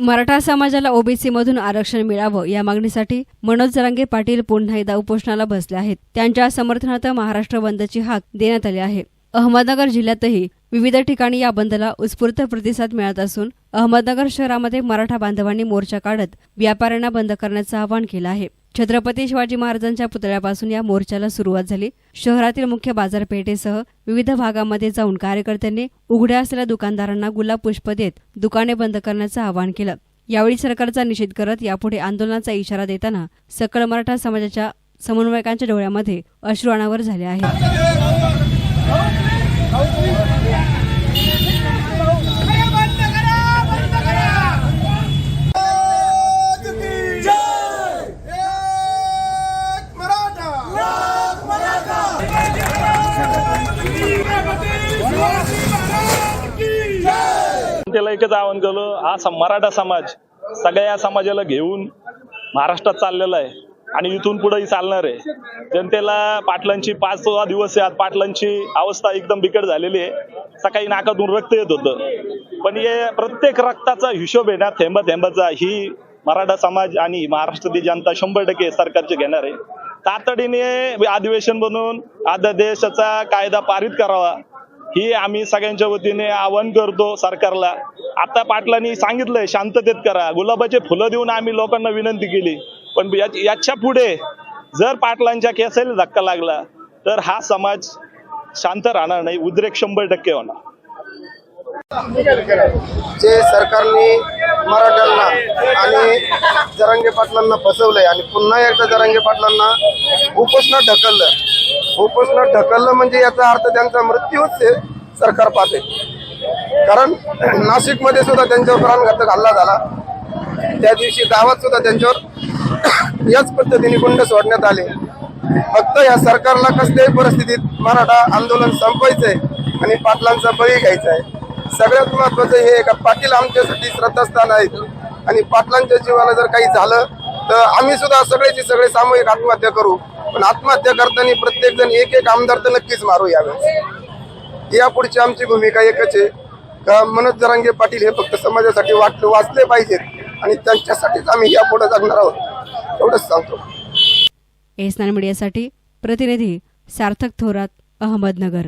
मराठा समाजाला ओबीसीमधून आरक्षण मिळावं या मागणीसाठी मनोज जरांगे पाटील पुन्हा एकदा उपोषणाला बसले आहेत. त्यांच्या समर्थनार्थ महाराष्ट्र बंदची हाक देण्यात आली आहे. अहमदनगर जिल्ह्यातही विविध ठिकाणी या बंदला उत्स्फूर्त प्रतिसाद मिळत असून अहमदनगर शहरामध्ये मराठा बांधवांनी मोर्चा काढत व्यापाऱ्यांना बंद करण्याचं आवाहन केलं आहे. छत्रपती शिवाजी महाराजांच्या पुतळ्यापासून या मोर्चाला सुरुवात झाली. शहरातील मुख्य बाजारपेठेसह विविध भागामध्ये जाऊन कार्यकर्त्यांनी उघड्या असलेल्या दुकानदारांना गुलाब पुष्प देत दुकाने बंद करण्याचं आवाहन केलं. यावेळी सरकारचा निषेध करत यापुढे आंदोलनाचा इशारा देताना सकल मराठा समाजाच्या समन्वयकांच्या डोळ्यामध्ये अश्रू अनावर झाले आहेत. त्याला एकच आवाहन केलं हा मराठा समाज सगळ्या समाजाला घेऊन महाराष्ट्रात चाललेला आहे आणि इथून पुढेही चालणार आहे. जनतेला पाटलांची पाच सहा दिवस आहे आज पाटलांची अवस्था एकदम बिकट झालेली आहे. सकाळी नाकातून रक्त येत होतं. पण हे प्रत्येक रक्ताचा हिशोब आहे ना थेंबा थेंबाचा. ही मराठा समाज आणि महाराष्ट्रातील जनता शंभर टक्के सरकारचे घेणार आहे. तातडीने अधिवेशन बनवून अध्यादेशाचा कायदा पारित करावा ही आम्ही सगळ्यांच्या वतीने आवाहन करतो सरकारला. आता पाटलांनी सांगितलंय शांततेत करा. गुलाबाचे फुलं देऊन आम्ही लोकांना विनंती केली. पण या- याच्यापुढे जर पाटलांच्या केसाला धक्का लागला तर हा समाज शांत राहणार नाही. उद्रेक शंभर टक्के होणार. जे सरकारने मराठ्यांना आणि जरांगे पाटलांना फसवलंय आणि पुन्हा एकदा जरांगे पाटलांना उपोषणात ढकललं. उपोषणात ढकललं म्हणजे याचा अर्थ त्यांचा मृत्यूच हे सरकार पाहते. कारण नाशिकमध्ये सुद्धा त्यांच्यावर प्राणघातक हल्ला झाला. त्या दिवशी गावात सुद्धा त्यांच्यावर याच पद्धतीने गुंड सोडण्यात आले. फक्त या सरकारला कसल्याही परिस्थितीत मराठा आंदोलन संपवायचंय आणि पाटलांचा बळी घ्यायचा आहे सगळ्यात महत्वाचं हे आहे का पाटील आमच्यासाठी श्रद्धास्थान आहेत. आणि पाटलांच्या जीवाला जर काही झालं तर आम्ही सुद्धा सगळ्याची सगळे सामूहिक आत्महत्या करू. पण आत्महत्या करताना प्रत्येक जण एक एक आमदार तर नक्कीच मारू यावेळेस यापुढची आमची भूमिका एकच आहे. का मनोज जरांगे पाटील हे फक्त समाजासाठी वाट वाचले पाहिजेत आणि त्यांच्यासाठीच आम्ही यापुढे जगणार आहोत. एवढंच सांगतो. एस मीडियासाठी प्रतिनिधी सार्थक थोरात अहमदनगर.